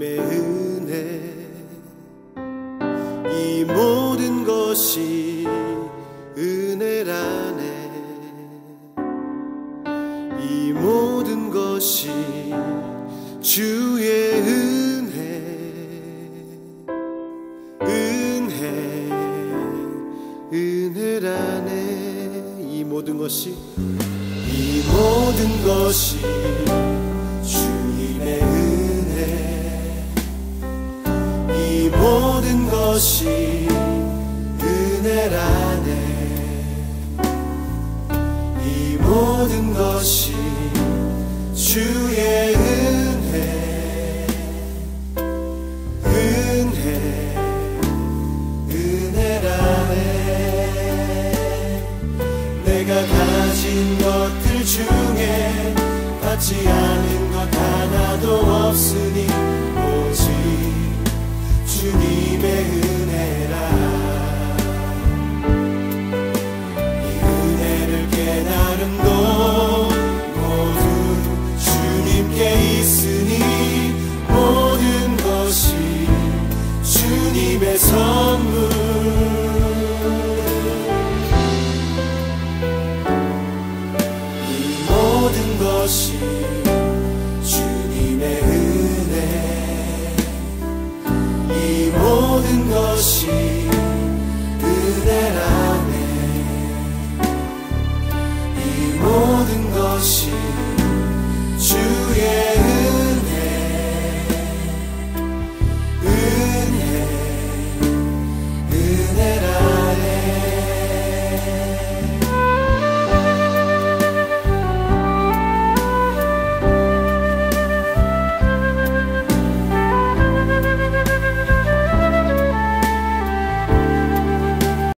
주님의 은혜 이 모든 것이 은혜라네. 이 모든 것이 주의 은혜. 은혜 은혜라네. 이 모든 것이 이 모든 것이 모든 것이 은혜라네 이 모든 것이 주의 은혜. 은혜. 은혜라네 내가 가진 것들 중에 받지 않은 것 하나도 없으 했으니 모든 것이 주님의 선물. 이 모든 것이 주님의 은혜. 이 모든 것이 은혜라네 이 모든 것이